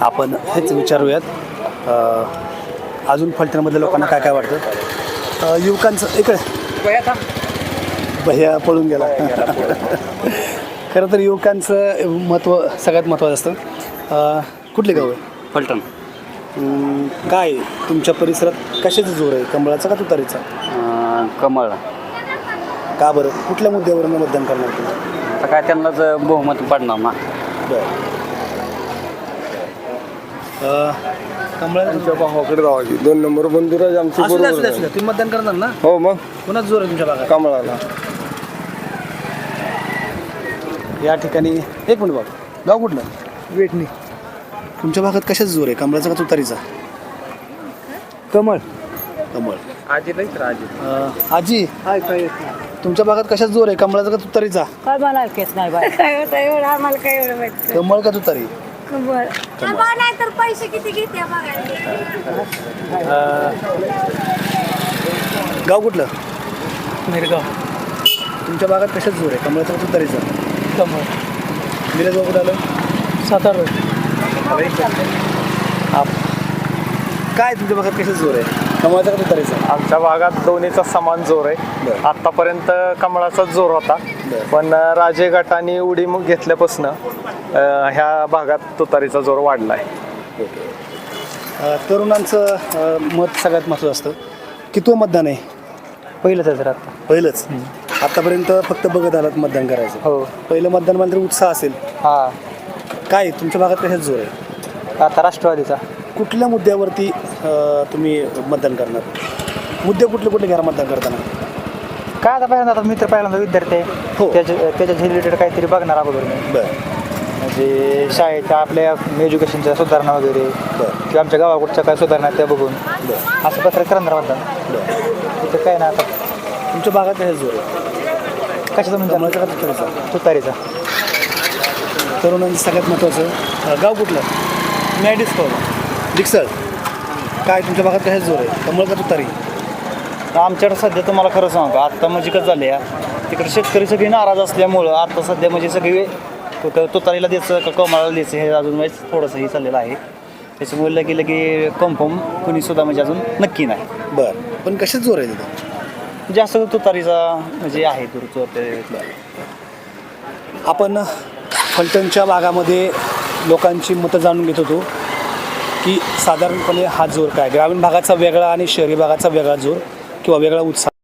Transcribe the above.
आपण हेच विचारूयात. अजून फलटणमधल्या लोकांना काय काय वाटतं? युवकांचं इकडे. भैया पळून गेला. खरं तर युवकांचं महत्त्व सगळ्यात महत्त्वाचं असतं. कुठले गाव आहे? फलटण. काय तुमच्या परिसरात कशाचं जोर आहे? कमळाचा का तुतारीचा? कमळ. का बरं? कुठल्या मुद्द्यावरून मतदान करणार तुम्ही? आता काय त्यांनाच बहुमत पडणार ना. बरं. कमळाचा आमच्या भावाकडे जावायची दोन नंबर बंधुराज आमचे असू द्या, असू बरोबर द्या, असू द्या. तुम्ही मतदान करणार ना? हो मग. कोणाच जोर आहे तुमच्या भागात? कमळाला. या ठिकाणी एक मिनिट बघ. गाव कुठलं? वेटणी. तुमच्या भागात कशाच जोर आहे? कमळाचा का तुतारीचा? कमळ. कमळ. आजी नाहीच राजी अं, आजी? तुमच्या भागात कशाच जोर आहे? कमळाचा का तुतारीचा? काय मला ऐकत नाही बाय काय होतं एवढं आम्हाला काय एवढं माहीत कमळ का तुतारी? नाही तर पैसे किती घेते बघायला गाव कुठलं? मिरगाव. तुमच्या भागात कशाच जोर आहे? कमळाचा का तुतारीचा कमळ. मिरगाव कुठं आलं? सातारा काय तुमच्या भागात कशाच जोर आहे? कमळाचा का तुतारीचा आमच्या भागात दोन्हीचा समान जोर आहे. बरं. आतापर्यंत कमळाचाच जोर होता. बरं. पण अं, राजे गटाने उडी मग घेतल्यापासून ह्या भागात तुतारीचा जोर वाढलाय अ, तरुणांचं अ, मत सगळ्यात महत्त्वाचं असतं. किती मतदान आहे? पहिलंच आहे आता. पहिलंच. आतापर्यंत फक्त बघत आलात मतदान करायचं. हो. पहिलं मतदान मात्र उत्साह असेल. हा. काय तुमच्या भागात कशाच जोर आहे? आता राष्ट्रवादीचा. कुठल्या मुद्द्यावरती तुम्ही मतदान करणार? मुद्दे कुठले कुठले घ्या मतदान करताना? काय आता पहिल्यांदा आता मित्र पहिल्यांदा विद्यार्थी आहे. हो. त्याच्या त्याच्या रिलेटेड काहीतरी बघणार अगोदर मी. बरं. म्हणजे शाळेच्या आपल्या एज्युकेशनच्या सुधारणा वगैरे बरं. किंवा आमच्या गावाकडच्या काय सुधारणा त्या बघून. बरं. असं पत्र करणार मतदान. बरं. तिथं काय ना आता. तुमच्या भागात कशाच जोर. आहे कशाचं म्हणजे? कमळाचा का तुतारीचा तुतारीचा. तरुणांचं सगळ्यात महत्त्वाचं अ, गाव कुठलं? मी डिस्को डिक्सळ काय तुमच्या भागात कशाच जोर आहे? कमळ का तुतारी? आमच्याकडे सध्या तुम्हाला खरं सांगतो आत्ता म्हणजे कसं झालं या तिकडे शेतकरी सगळी नाराज असल्यामुळं आता सध्या म्हणजे सगळी तुतारीला द्यायचं का कमाळाला द्यायचं हे अजून म्हणजे थोडंसं हे चाललेलं आहे. त्याच्यामुळे लगे लगे कन्फर्म कुणी सुद्धा म्हणजे अजून नक्की नाही. बरं. पण कशाच जोर आहे तिथं? जास्त तुतारीचा म्हणजे आहे दूरचं ते. आपण फलटणच्या भागामध्ये लोकांची मतं जाणून घेत होतो. की साधारणपणे हा जोर काय? ग्रामीण भागाचा वेगळा आणि शहरी भागाचा वेगळा जोर किंवा वेगळा उत्साह?